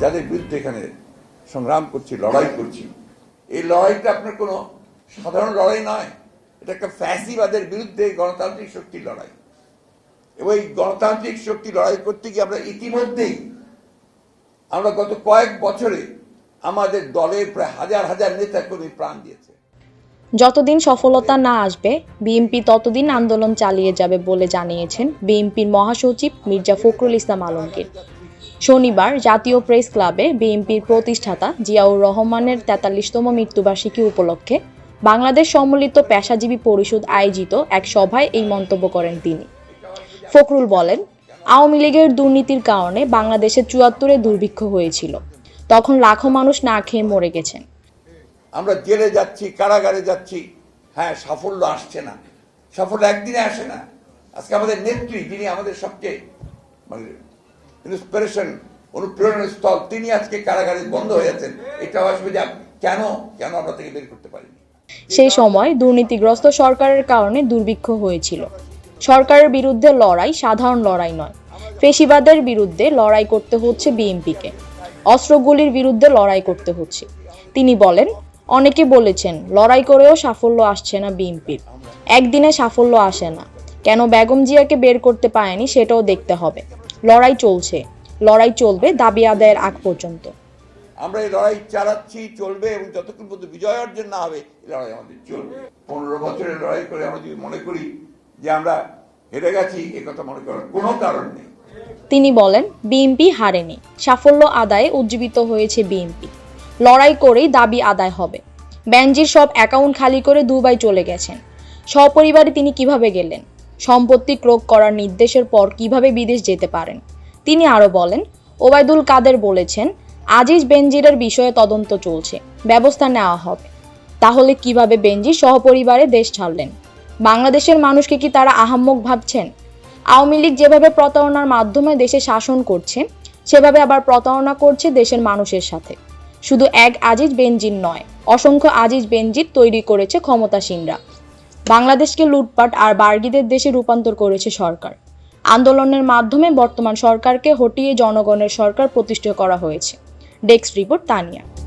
যাদের বিরুদ্ধে এখানে সংগ্রাম করছি, লড়াই করছি, এই লড়াইটা আপনার কোনো সাধারণ লড়াই নয়। এটা একটা ফ্যাসিবাদের বিরুদ্ধে গণতান্ত্রিক শক্তির লড়াই। এবং এই গণতান্ত্রিক শক্তি লড়াই করতে গিয়ে আমরা ইতিমধ্যেই, আমরা গত কয়েক বছরে আমাদের দলের প্রায় হাজার হাজার নেতা কর্মী প্রাণ দিয়েছে। যতদিন সফলতা না আসবে, বিএনপি ততদিন আন্দোলন চালিয়ে যাবে বলে জানিয়েছেন বিএনপির মহাসচিব মির্জা ফখরুল ইসলাম আলমগীর। শনিবার জাতীয় প্রেস ক্লাবে বিএনপির প্রতিষ্ঠাতা জিয়াউর রহমানের তেতাল্লিশতম মৃত্যুবার্ষিকী উপলক্ষে বাংলাদেশ সম্মিলিত পেশাজীবী পরিষদ আয়োজিত এক সভায় এই মন্তব্য করেন তিনি। ফখরুল বলেন, আওয়ামী লীগের দুর্নীতির কারণে বাংলাদেশে চুয়াত্তরে দুর্ভিক্ষ হয়েছিল। তখন লাখো মানুষ না খেয়ে মরে গেছেন। আমরা জেলে যাচ্ছি, কারাগারে যাচ্ছি হ্যাঁ সাফল্য আসছে না। সাফল্য একদিনে আসে না। আজকে আমাদের নেত্রী, যিনি আমাদের সবচেয়ে মানে ইন্সপিরেশন, অনুপ্রেরণার স্থল, তিনি আজকে কারাগারে বন্ধ হয়ে আছেন। এটাও আসবে যে কেন? কেন আমরা থেকে বের করতে পারিনি? সেই সময় দুর্নীতিগ্রস্ত সরকারের কারণে দুর্ভিক্ষ হয়েছিল। সরকারের বিরুদ্ধে লড়াই সাধারণ লড়াই নয়। ফেসিবাদের বিরুদ্ধে লড়াই করতে হচ্ছে বিএনপিকে। অস্ত্রগুলির বিরুদ্ধে লড়াই করতে হচ্ছে। তিনি বলেন, অনেকে বলেছেন, লড়াই করেও সাফল্য আসছে না বিএনপির। একদিনে সাফল্য আসে না। কেন বেগম জিয়াকে বের করতে পারেনি সেটাও দেখতে হবে। লড়াই চলছে। লড়াই চলবে দাবি আদায়ের আগ পর্যন্ত। আমরা এই লড়াই চালাচ্ছি চলবে এবং যতক্ষণ পর্যন্ত বিজয় অর্জন না হবে এই লড়াই আমাদের চলবে। পনেরো বছরের লড়াই করে আমরা যদি মনে করি যে আমরা হেরে গেছি এ কথা মনে করার কোনো কারণ নেই। তিনি বলেন বিএনপি হারেনি। সাফল্য আদায়ে উজ্জীবিত হয়েছে বিএনপি। লড়াই করেই দাবি আদায় হবে। ব্যানজির সব অ্যাকাউন্ট খালি করে দুবাই চলে গেছেন। সপরিবারে তিনি কীভাবে গেলেন? সম্পত্তি ক্রোক করার নির্দেশের পর কীভাবে বিদেশ যেতে পারেন? তিনি আরও বলেন, ওবায়দুল কাদের বলেছেন, আজিজ বেনজিরের বিষয়ে তদন্ত চলছে, ব্যবস্থা নেওয়া হবে। তাহলে কীভাবে বেনজির সহপরিবারে দেশ ছাড়লেন? বাংলাদেশের মানুষকে কি তারা আহাম্মক ভাবছেন? আওয়ামী লীগ যেভাবে প্রতারণার মাধ্যমে দেশে শাসন করছে, সেভাবে আবার প্রতারণা করছে দেশের মানুষের সাথে। শুধু এক আজিজ বেনজির নয়, অসংখ্য আজিজ বেনজির তৈরি করেছে ক্ষমতাসীনরা। বাংলাদেশকে লুটপাট আর বার্গিদের দেশে রূপান্তর করেছে সরকার। আন্দোলনের মাধ্যমে বর্তমান সরকারকে হটিয়ে জনগণের সরকার প্রতিষ্ঠা করা হয়েছে। Desk report Tania.